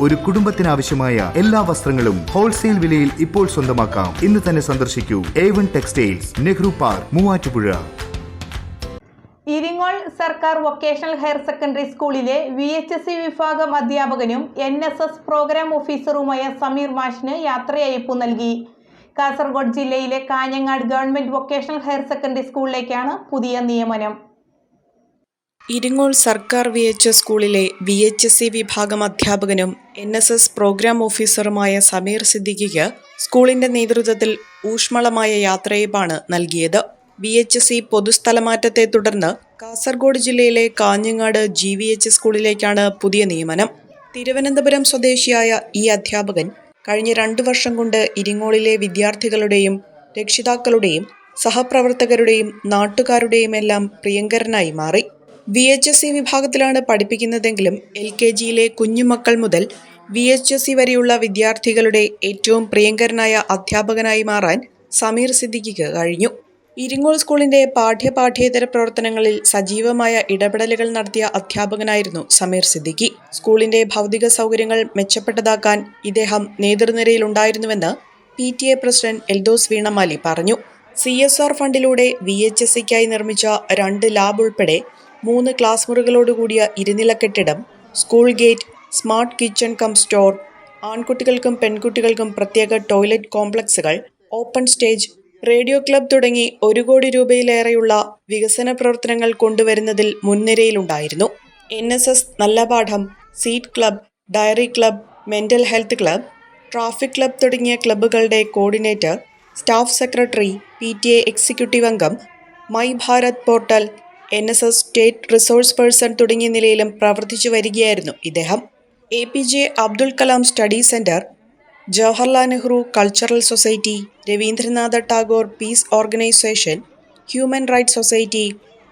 ഒരു കുടുംബത്തിനാവശ്യമായ എല്ലാ വസ്ത്രങ്ങളും ഹോൾസെയിൽ വിലയിൽ ഇപ്പോൾ സ്വന്തമാക്കാം. ഇന്ന് തന്നെ സന്ദർശിക്കൂ. A one textiles Nehru park Muvattupuzha. Iringol സർക്കാർ വൊക്കേഷണൽ ഹയർ സെക്കൻഡറി സ്കൂളിലെ വി എച്ച് എസ് സി വിഭാഗം അധ്യാപകനും എൻ എസ് എസ് പ്രോഗ്രാം ഓഫീസറുമായ സമീർ മാഷിന് യാത്രയയപ്പ് നൽകി. കാസർഗോഡ് ജില്ലയിലെ Kanhangad government vocational higher secondary സ്കൂളിലേക്കാണ് പുതിയ നിയമനം. ഇരിങ്ങോൾ സർക്കാർ വി എച്ച് എസ് സ്കൂളിലെ വി എച്ച് എസ് സി വിഭാഗം അധ്യാപകനും എൻ എസ് എസ് പ്രോഗ്രാം ഓഫീസറുമായ സമീർ സിദ്ദിഖിക്ക് സ്കൂളിന്റെ നേതൃത്വത്തിൽ ഊഷ്മളമായ യാത്രയപ്പാണ് നൽകിയത്. വി എച്ച് എസ് സി പൊതുസ്ഥലമാറ്റത്തെ തുടർന്ന് കാസർഗോഡ് ജില്ലയിലെ Kanhangad G V H S സ്കൂളിലേക്കാണ് പുതിയ നിയമനം. തിരുവനന്തപുരം സ്വദേശിയായ ഈ അധ്യാപകൻ കഴിഞ്ഞ രണ്ടു വർഷം കൊണ്ട് ഇരിങ്ങോളിലെ വിദ്യാർത്ഥികളുടെയും രക്ഷിതാക്കളുടെയും സഹപ്രവർത്തകരുടെയും നാട്ടുകാരുടെയുമെല്ലാം പ്രിയങ്കരനായി മാറി. വി എച്ച് എസ് സി വിഭാഗത്തിലാണ് പഠിപ്പിക്കുന്നതെങ്കിലും എൽ കെ ജിയിലെ കുഞ്ഞുമക്കൾ മുതൽ വി എച്ച് എസ് സി വരെയുള്ള വിദ്യാർത്ഥികളുടെ ഏറ്റവും പ്രിയങ്കരനായ അധ്യാപകനായി മാറാൻ സമീർ സിദ്ദിഖിക്ക് കഴിഞ്ഞു. ഇരിങ്ങോൾ സ്കൂളിന്റെ പാഠ്യപാഠ്യേതര പ്രവർത്തനങ്ങളിൽ സജീവമായ ഇടപെടലുകൾ നടത്തിയ അധ്യാപകനായിരുന്നു സമീർ സിദ്ദിഖി. സ്കൂളിന്റെ ഭൗതിക സൗകര്യങ്ങൾ മെച്ചപ്പെട്ടതാക്കാൻ ഇദ്ദേഹം നേതൃനിരയിലുണ്ടായിരുന്നുവെന്ന് P T A president Eldhose വീണമാലി പറഞ്ഞു. സി എസ് ആർ ഫണ്ടിലൂടെ വി എച്ച് എസ് സിക്കായി നിർമ്മിച്ച രണ്ട് ലാബ് ഉൾപ്പെടെ മൂന്ന് ക്ലാസ് മുറികളോടുകൂടിയ ഇരുനില കെട്ടിടം school gate smart kitchen cum store ആൺകുട്ടികൾക്കും പെൺകുട്ടികൾക്കും പ്രത്യേക toilet കോംപ്ലക്സുകൾ open stage radio club തുടങ്ങി ഒരു കോടി രൂപയിലേറെയുള്ള വികസന പ്രവർത്തനങ്ങൾ കൊണ്ടുവരുന്നതിൽ മുൻനിരയിലുണ്ടായിരുന്നു. എൻ എസ് എസ് നല്ല പാഠം seed club diary club mental health club traffic club തുടങ്ങിയ ക്ലബ്ബുകളുടെ coordinator staff secretary P T A executive അംഗം my Bharat portal N S S state resource person തുടങ്ങിയ നിലയിലും പ്രവർത്തിച്ചു വരികയായിരുന്നു ഇദ്ദേഹം. A P J Abdul Kalam study centre Jawaharlal Nehru cultural society Rabindranath Tagore peace organisation human rights society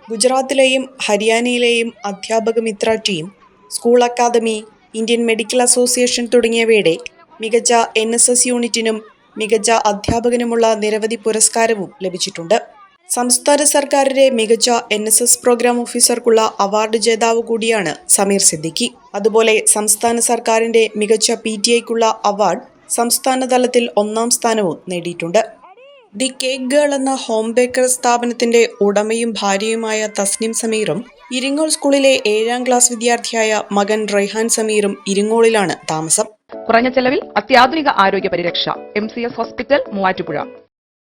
ഗുജറാത്തിലെയും ഹരിയാനയിലെയും അധ്യാപക Mitra team school academy Indian medical association തുടങ്ങിയവയുടെ മികച്ച N യൂണിറ്റിനും മികച്ച അധ്യാപകനുമുള്ള നിരവധി പുരസ്കാരവും ലഭിച്ചിട്ടുണ്ട്. സംസ്ഥാന സർക്കാരിന്റെ മികച്ച എൻ എസ് എസ് പ്രോഗ്രാം ഓഫീസർക്കുള്ള അവാർഡ് ജേതാവ് കൂടിയാണ് സമീർ സിദ്ദിഖി. അതുപോലെ സംസ്ഥാന സർക്കാരിന്റെ മികച്ച പി ടി ഐക്കുള്ള അവാർഡ് സംസ്ഥാന തലത്തിൽ ഒന്നാം സ്ഥാനവും നേടിയിട്ടുണ്ട്. ദി കേക്ക് ഗേൾ എന്ന ഹോം ബേക്കർ സ്ഥാപനത്തിന്റെ ഉടമയും ഭാര്യയുമായ തസ്നിം സമീറും ഇരിങ്ങോൾ സ്കൂളിലെ ഏഴാം ക്ലാസ് വിദ്യാർത്ഥിയായ മകൻ റൈഹാൻ സമീറും ഇരിങ്ങോളിലാണ് താമസം. കുറഞ്ഞ ചെലവിൽ അത്യാധുനിക ആരോഗ്യ പരിരക്ഷ M C S hospital Muvattupuzha.